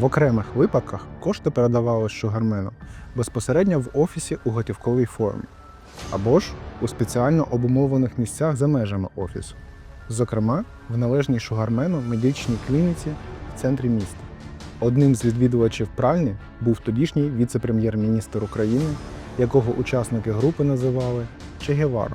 В окремих випадках кошти передавали шугармену безпосередньо в офісі у готівковій формі або ж у спеціально обумовлених місцях за межами офісу, зокрема в належній шугармену медичній клініці в центрі міста. Одним з відвідувачів пральні був тодішній віце-прем'єр-міністр України, якого учасники групи називали Чегевара.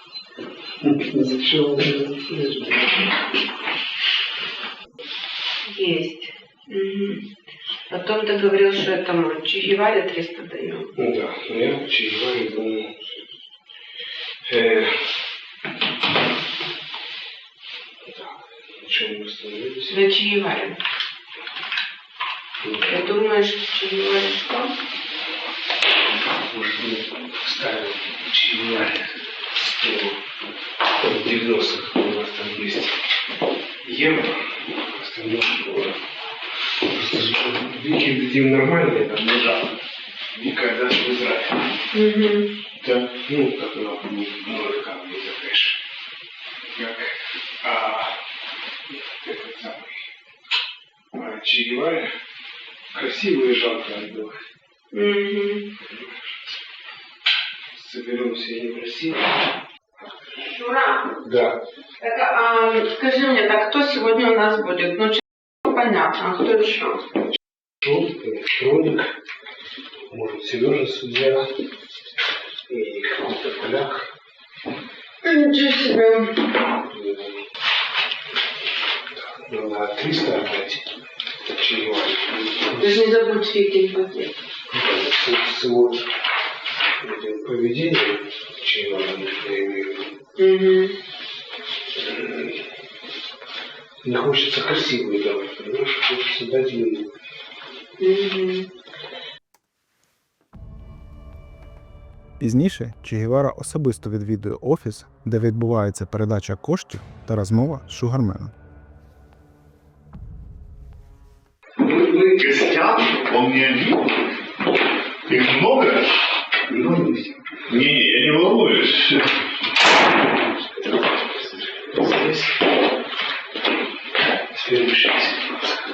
Есть. Угу. Потом ты говорил, что этому Чижеваре 300 даю. Ну да, но я Чижеваре думаю. Э, так, чем мы остановились? На Чижеваре. Ну да. Ты думаешь, Чижеваре что? Может, мы ставим Чижеваре что в 90 у нас там есть евро, остальное доллар. Вики людям нормальные, там лежат. никогда даже в Израиле. Угу. Да, ну, как она много камней за кэш. Как а, этот самый а, Че Гевара красиво и жалко отдыхать. Соберемся и не в России. Шура? Да. Так, а, скажи мне, так кто сегодня у нас будет? Ну, понятно, а кто еще? Шут, Шрудик, может, Сережа судья и какой-то поляк. Ничего себе. Ну, на 300 опять. Чего? Ты же не забудь Вики пакет. С, с его поведением, чего я имею в виду, Е, не хочется красивые давать, понимаешь? Хочется дать ему. Пізніше Чігівара особисто відвідує офіс, де відбувається передача коштів та розмова з Шугарменом. Ні, я не волнуюсь. следующий. 300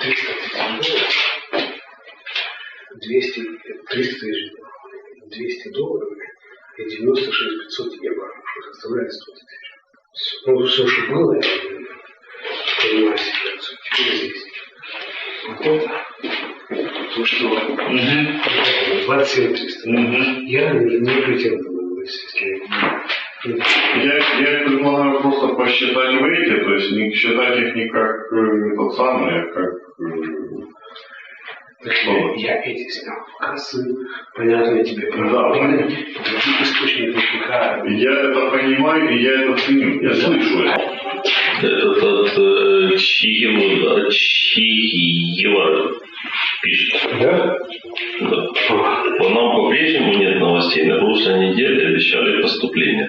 тысяч долларов. 200, 300 тысяч 200 долларов и 96 500 евро, что составляет 100 тысяч. Ну, все, что было, я понимаю ситуацию, теперь здесь. Вот это, то, что угу. 27 300, угу. я не претендую я, я предлагаю просто посчитать в эти, то есть не считать их не как э, тот самый, а как... Э, что? Я эти снял кассы, понятно тебе правда. Да, Других источников никак. Я это понимаю и я это ценю, я да. слышу это. Этот от э, Чигева, от э, Чигева пишет. Да? да. По нам по-прежнему нет новостей. На прошлой неделе обещали поступление.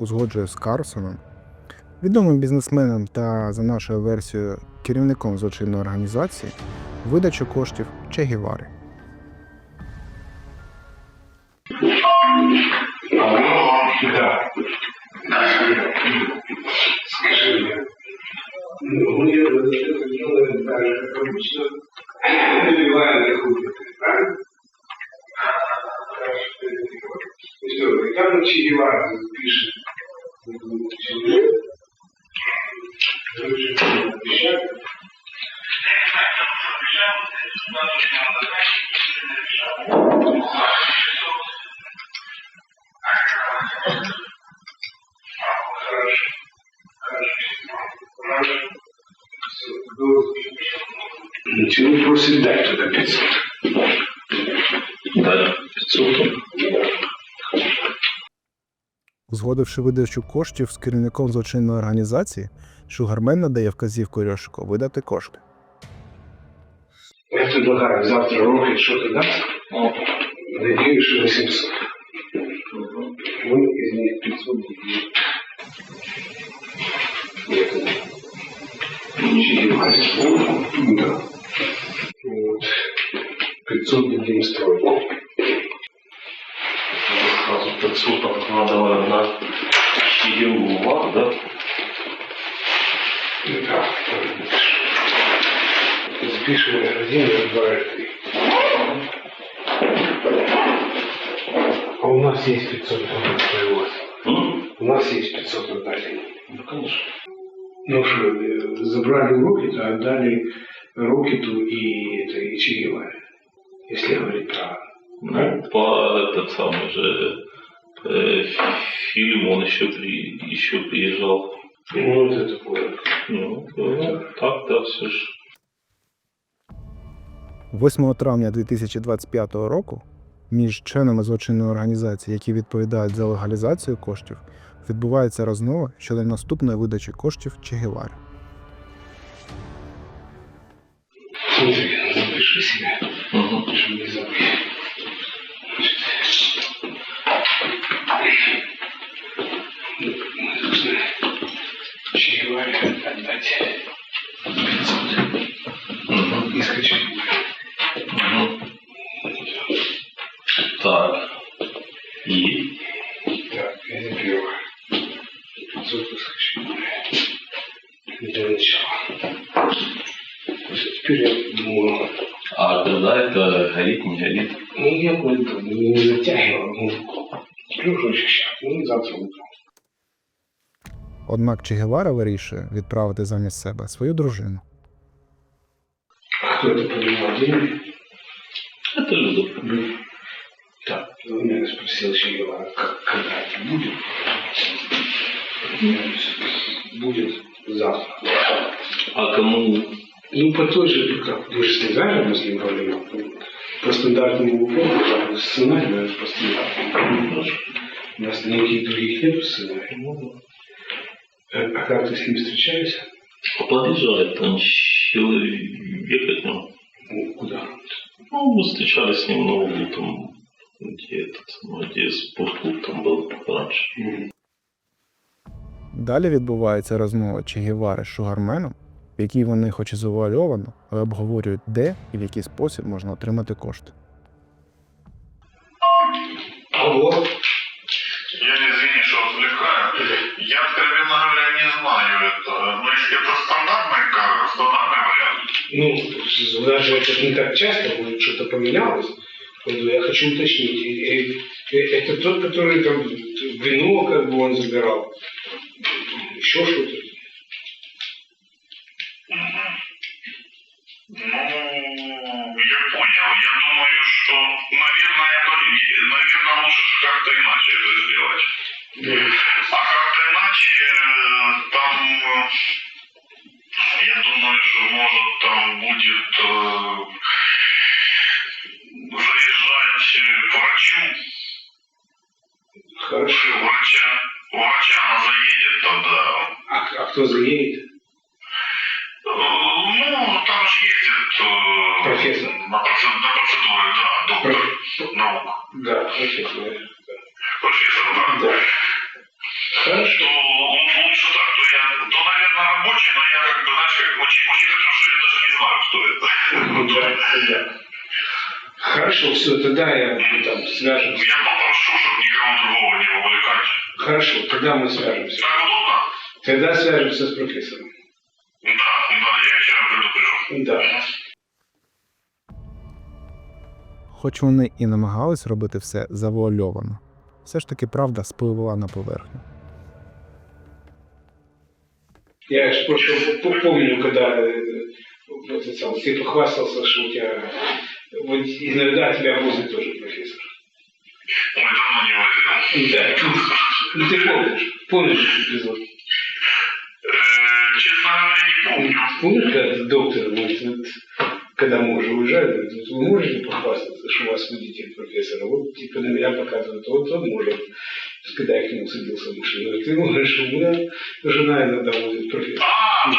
узгоджує з Карсоном, відомим бізнесменом та за нашою версією керівником злочинної організації, видачу коштів Че Гівари. Скажи, ну, мы делаем так же, как обычно. Почему просит дать туда 500? Да, 500. Узгодивши видачу коштів з керівником злочинної організації, Шугармен надає вказівку Рьошику видати кошти. Я предлагаю завтра роки, що ти дасть, надію, що на Ми із них 500 Ничего, да. Вот. 500 людей стройку. Сразу 500 откладываю а на 4 ума, да? Ну да. Спишем один, два, три. А у нас есть 500 рублей. У нас есть 500 отдали. Ну, конечно. Ну что, э, забрали уроки, то а отдали Рокету и, это, и Чиева, если говорить про... Ну, по этот самый же э, фильм он еще, при, еще приезжал. Ну, это такое. Ну, ну так, да, все ж. 8 травня 2025 року між членами злочинної організації, які відповідають за легалізацію коштів, відбувається розмова щодо наступної видачі коштів Чегівари. внутри себя, угу. чтобы не забыть. Нужно Чегеваре отдать искать Так. И? Зубы скачу. Для Теперь я думаю, عبد الله هليك مهليك я культуру не затягував. ну завтра утром. Однак Че Гевара вирішує відправити замість себе свою дружину. Хто це подіймав деньги? А то Так, він ну, мене спросив, що Гевара, коли буде? Буде завтра. А кому Ну, по той же, как вы же связали после управления, по стандартному упору, сценарий, наверное, ну, по стандартному. У нас никаких других нет сценариев. Ну э, а как ты с ним встречаешься? Подъезжает там человек от него. «Ну, куда? Ну, мы встречались с ним на углу, там, где этот, где спортклуб там был раньше. Далі відбувається розмова Чегівари з Шугарменом в якій вони хоч і завуальовано, але обговорюють, де і в який спосіб можна отримати кошти. Алло. Я не извини, що відвлекаю. Я в говоря, не знаю Ну, если это стандартный кадр, стандартный Ну, у не так часто, может, что-то поменялось. Я хочу уточнити. Это тот, который там вино, как бы он забирал. Еще что-то. как-то иначе это сделать. Yeah. А как-то иначе э, там, э, я думаю, что может там будет э, заезжать э, к врачу. Хорошо. У врача, врача она заедет тогда. А, а кто заедет? Ну, кто... Э, профессор. На, процедуры, на процедуры, да, доктор Проф... наук. Да, профессор. Профессор, да. да. Хорошо. То ну, он лучше так, то я, то, наверное, рабочий, но я как бы, знаешь, как, очень, очень хорошо, что я даже не знаю, кто это. Ну да, да. Хорошо, все, тогда я там свяжемся. Я попрошу, чтобы никого другого не вовлекать. Хорошо, тогда мы свяжемся. Так удобно? Тогда свяжемся с профессором. Да, да, я тебя предупрежу. Да. хоч вони і намагались робити все завуальовано, все ж таки правда спливала на поверхню. Я ж просто помню, когда вот это сам, у тебя вот иногда тебя возит тоже профессор. Ой, давно не возил. Да. Ну, ну ты помнишь, помнишь е, говоря, не помню. Помнишь, когда доктор вот, когда мы уже уезжали, вы можете похвастаться, что у вас вы детей профессора, вот типа на меня показывают, вот он может. Когда я к нему садился в машину, ты можешь, у меня жена иногда будет профессор. А,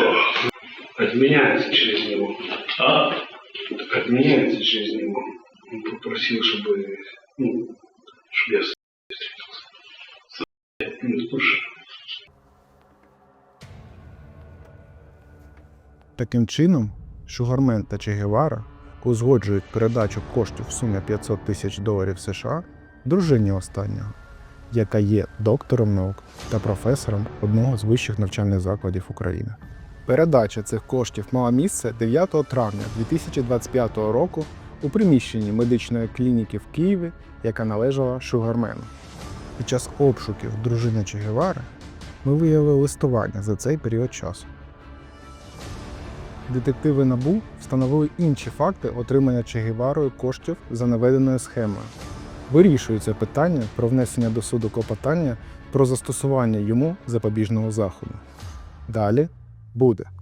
да. Отменяется через него. А? Отменяется через него. Он попросил, чтобы, ну, чтобы я встретился. Ну, слушай. Таким чином Шугармен та Че Гевара узгоджують передачу коштів в сумі 500 тисяч доларів США дружині останнього, яка є доктором наук та професором одного з вищих навчальних закладів України. Передача цих коштів мала місце 9 травня 2025 року у приміщенні медичної клініки в Києві, яка належала Шугармену. Під час обшуків дружини Чегевари ми виявили листування за цей період часу детективи набу встановили інші факти отримання Чегіварою коштів за наведеною схемою. Вирішується питання про внесення до суду клопотання про застосування йому запобіжного заходу. Далі буде.